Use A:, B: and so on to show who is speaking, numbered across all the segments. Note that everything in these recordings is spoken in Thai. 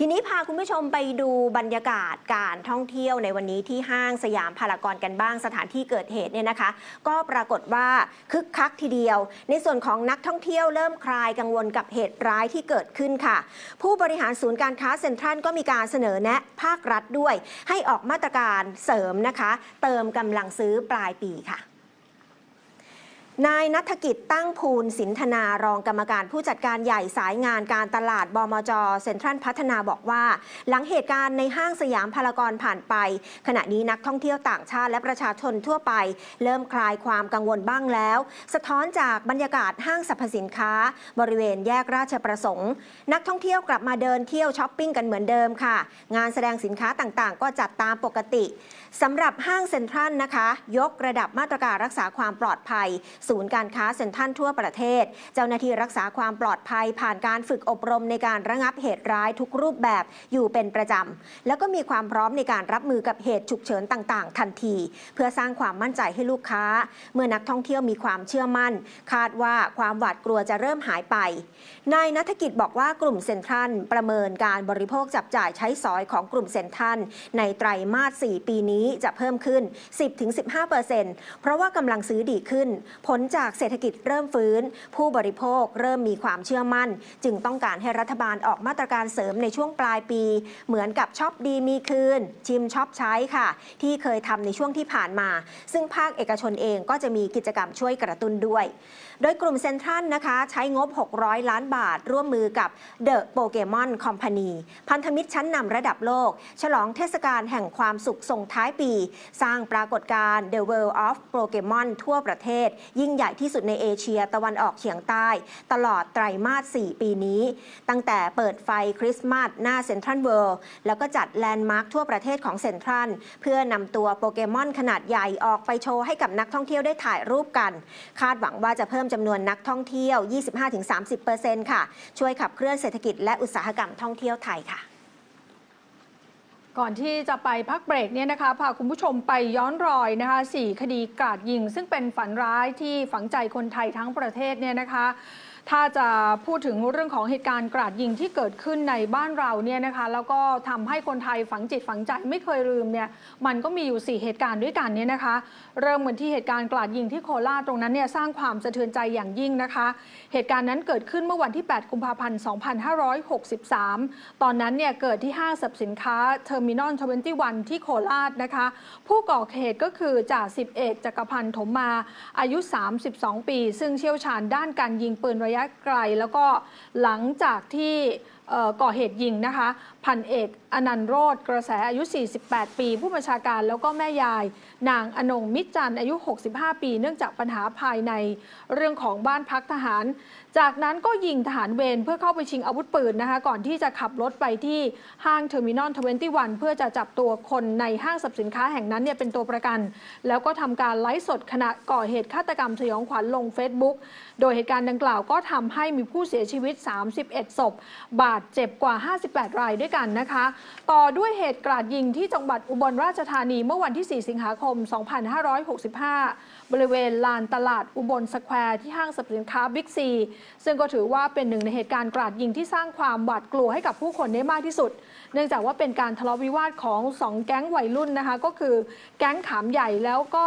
A: ทีนี้พาคุณผู้ชมไปดูบรรยากาศการท่องเที่ยวในวันนี้ที่ห้างสยามพารากอนกันบ้างสถานที่เกิดเหตุเนี่ยนะคะ ก็ปรากฏว่าคึกคักทีเดียว ในส่วนของนักท่องเที่ยวเริ่มคลายกังวลกับเหตุร้ายที่เกิดขึ้นค่ะ ผู้บริหารศูนย์การค้าเซ็นทรัลก็มีการเสนอแนะภาครัฐด้วย ให้ออกมาตรการเสริมนะคะ เติมกำลังซื้อปลายปีค่ะ นายนัฐกิจตั้งภูลสินธนารองกรรมการผู้จัดการใหญ่สายงานการตลาดบมจเซ็นทรัลพัฒนาบอกว่า หลังเหตุการณ์ในห้างสยามพารากอนผ่านไป ขณะนี้นักท่องเที่ยวต่างชาติและประชาชนทั่วไป เริ่มคลายความกังวลบ้างแล้ว สะท้อนจากบรรยากาศห้างสรรพสินค้า บริเวณแยกราชประสงค์ นักท่องเที่ยวกลับมาเดินเที่ยวช้อปปิ้งกันเหมือนเดิมค่ะ งานแสดงสินค้าต่างๆ ก็จัดตามปกติสำหรับห้างเซ็นทรัลนะคะ ยกระดับมาตรการรักษาความปลอดภัยศูนย์การค้าเซ็นทรัลทั่วประเทศ เจ้าหน้าที่รักษาความปลอดภัยผ่านการฝึกอบรมในการระงับเหตุร้ายทุกรูปแบบอยู่เป็นประจำ แล้วก็มีความพร้อมในการรับมือกับเหตุฉุกเฉินต่าง ๆ ทันที เพื่อสร้างความมั่นใจให้ลูกค้า เมื่อนักท่องเที่ยวมีความเชื่อมั่น คาดว่าความหวาดกลัวจะเริ่มหายไป นายนัฐกิจบอกว่ากลุ่มเซ็นทรัลประเมินการบริโภคจับจ่ายใช้สอยของกลุ่มเซ็นทรัลในไตรมาส 4 ปีนี้จะเพิ่มขึ้น 10-15%เพราะว่ากำลังซื้อดีขึ้น ผลจากเศรษฐกิจเริ่มฟื้น ผู้บริโภคเริ่มมีความเชื่อมั่น จึงต้องการให้รัฐบาลออกมาตรการเสริมในช่วงปลายปี เหมือนกับช็อปดีมีคืน ชิมช็อปใช้ค่ะ ที่เคยทำในช่วงที่ผ่านมา ซึ่งภาคเอกชนเองก็จะมีกิจกรรมช่วยกระตุ้นด้วย โดยกลุ่มเซ็นทรัลนะคะ ใช้งบ 600 ล้านบาท ร่วมมือกับ The Pokemon Company พันธมิตรชั้นนำระดับโลก ฉลองเทศกาลแห่งความสุขส่งท้ายปี สร้างปรากฏการณ์ The World of Pokemon ทั่วประเทศยิ่งใหญ่ที่สุดในเอเชียตะวันออกเฉียงใต้ ตลอดไตรมาส 4 ปีนี้ ตั้งแต่เปิดไฟคริสต์มาสหน้าเซ็นทรัลเวิลด์แล้วก็จัดแลนด์มาร์คทั่วประเทศของเซ็นทรัล เพื่อนำตัวโปเกมอนขนาดใหญ่ออกไปโชว์ให้กับนักท่องเที่ยวได้ถ่ายรูปกัน คาดหวังว่าจะเพิ่มจำนวนนักท่องเที่ยว 25-30%ค่ะ ช่วยขับเคลื่อนเศรษฐกิจและอุตสาหกรรมท่องเที่ยวไทยค่ะ
B: ก่อนที่จะไปพักเบรกเนี่ยนะคะพาคุณผู้ชมไปย้อนรอยนะคะสี่คดีกราดยิง ซึ่งเป็นฝันร้ายที่ฝังใจคนไทยทั้งประเทศเนี่ยนะคะ ถ้าจะพูดถึงเรื่องของเหตุการณ์กราดยิงที่เกิดขึ้นในบ้านเราเนี่ยนะคะ แล้วก็ทำให้คนไทยฝังจิตฝังใจไม่เคยลืมเนี่ยมันก็มีอยู่ 4 เหตุการณ์ด้วยกันเนี่ยนะคะ เริ่มเหมือนที่เหตุการณ์กราดยิงที่โคราชตรงนั้นเนี่ยสร้างความสะเทือนใจอย่างยิ่งนะคะ เหตุการณ์นั้นเกิดขึ้นเมื่อวันที่ 8 กุมภาพันธ์ 2563 ตอนนั้นเนี่ยเกิดที่ห้างสรรพสินค้าเทอร์มินอล21ที่โคราชนะคะ ผู้ก่อเหตุก็คือจ่าสิบเอกจักรพันธ์ถมมาอายุ 32 ปี ซึ่งเชี่ยวชาญด้านการยิงปืนระยะไกล แล้วก็หลังจากที่ ก่อเหตุยิงนะคะ พันเอกอนันต์โรธกระแสอายุ 48 ปี ผู้บัญชาการแล้วก็แม่ยาย นางอนงมิจันอายุ 65 ปี เนื่องจากปัญหาภายในเรื่องของบ้านพักทหาร จากนั้นก็ยิงทหารเวรเพื่อเข้าไปชิงอาวุธปืนนะคะ ก่อนที่จะขับรถไปที่ห้างเทอร์มินอล21 เพื่อจะจับตัวคนในห้างสรรพสินค้าแห่งนั้นเนี่ยเป็นตัวประกัน แล้วก็ทำการไลฟ์สดขณะก่อเหตุฆาตกรรมสยองขวัญลง Facebook โดยเหตุการณ์ดังกล่าวก็ทำให้มีผู้เสียชีวิต 31 ศพบาดเจ็บกว่า 58 รายด้วยกันนะคะ ต่อด้วยเหตุกราดยิงที่จังหวัดอุบลราชธานีเมื่อวันที่ 4 สิงหาคม 2565 บริเวณลานตลาดอุบลสแควร์ที่ห้างสรรพสินค้าบิ๊กซี ซึ่งก็ถือว่าเป็นหนึ่งในเหตุการณ์กราดยิงที่สร้างความหวาดกลัวให้กับผู้คนได้มากที่สุด เนื่องจากว่าเป็นการทะเลาะวิวาทของสองแก๊งวัยรุ่นนะคะ ก็คือแก๊งขามใหญ่แล้วก็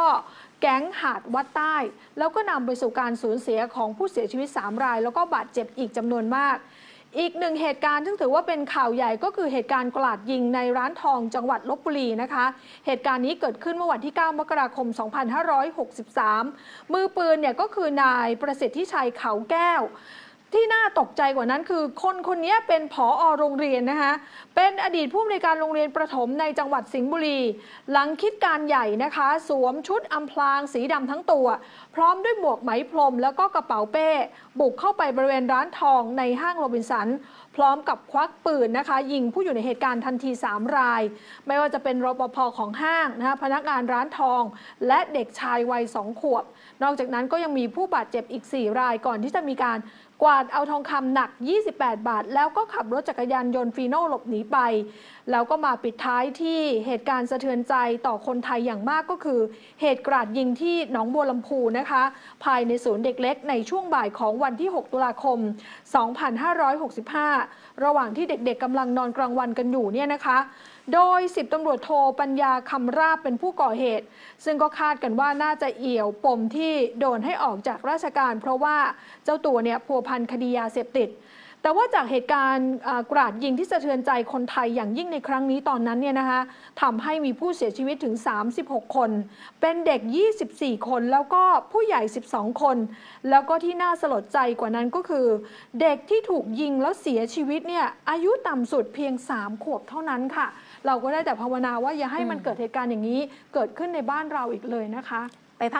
B: แก๊งหาดวัดใต้ แล้วก็นำไปสู่การสูญเสียของผู้เสียชีวิต 3 ราย แล้วก็บาดเจ็บอีกจำนวนมาก อีกหนึ่งเหตุการณ์ซึ่งถือว่าเป็นข่าวใหญ่ก็คือเหตุการณ์กลาดยิงในร้านทองจังหวัดลบบุรีนะคะ เหตุการณ์นี้เกิดขึ้นเมื่อวันที่ 9 มกราคม 2563 มือปืนเนี่ยก็คือนายประสิทธิชัยเขาแก้ว ที่น่าตกใจกว่านั้นคือ คนคนนี้เป็นผออโรงเรียนนะคะเป็นอดีตผู้อำนวยการโรงเรียนประถมในจังหวัดสิงห์บุรี หลังคิดการใหญ่นะคะ สวมชุดอำพรางสีดำทั้งตัว พร้อมด้วยหมวกไหมพรม แล้วก็กระเป๋าเป้ บุกเข้าไปบริเวณร้านทองในห้างโรบินสัน พร้อมกับควักปืนนะคะ ยิงผู้อยู่ในเหตุการณ์ทันที 3 ราย ไม่ว่าจะเป็นรปภของห้างนะคะพนักงานร้านทอง และเด็กชายวัย2ขวบ นอกจากนั้นก็ยังมีผู้บาดเจ็บอีก 4 รายก่อนที่จะมีการ กวาดเอาทองคำหนัก 28 บาท แล้วก็ขับรถจักรยานยนต์ฟีโน่หลบหนีไป แล้วก็มาปิดท้ายที่เหตุการณ์สะเทือนใจต่อคนไทยอย่างมากก็คือ เหตุกราดยิงที่หนองบัวลำพูนะคะ ภายในศูนย์เด็กเล็กในช่วงบ่ายของวันที่ 6 ตุลาคม 2565 ระหว่างที่เด็กๆกำลังนอนกลางวันกันอยู่เนี่ยนะคะ โดย 10ตำรวจโทปัญญาคำราบเป็นผู้ก่อเหตุ ซึ่งก็คาดกันว่าน่าจะเอี่ยวปมที่โดนให้ออกจากราชการ เพราะว่าเจ้าตัวเนี่ยพัวพันคดียาเสพติด แต่ว่าจากเหตุการณ์กราดยิงที่สะเทือนใจคนไทยอย่างยิ่งในครั้งนี้ตอนนั้นเนี่ยนะคะทำให้มีผู้เสียชีวิตถึง 36 คน เป็นเด็ก 24 คนแล้วก็ผู้ใหญ่ 12 คน แล้วก็ที่น่าสลดใจกว่านั้นก็คือ เด็กที่ถูกยิงแล้วเสียชีวิตเนี่ยอายุต่ำสุดเพียง 3 ขวบเท่านั้นค่ะ เราก็ได้แต่ภาวนาว่าอย่าให้มันเกิดเหตุการณ์อย่างนี้ เกิดขึ้นในบ้านเราอีกเลยนะคะ
A: ไปพัก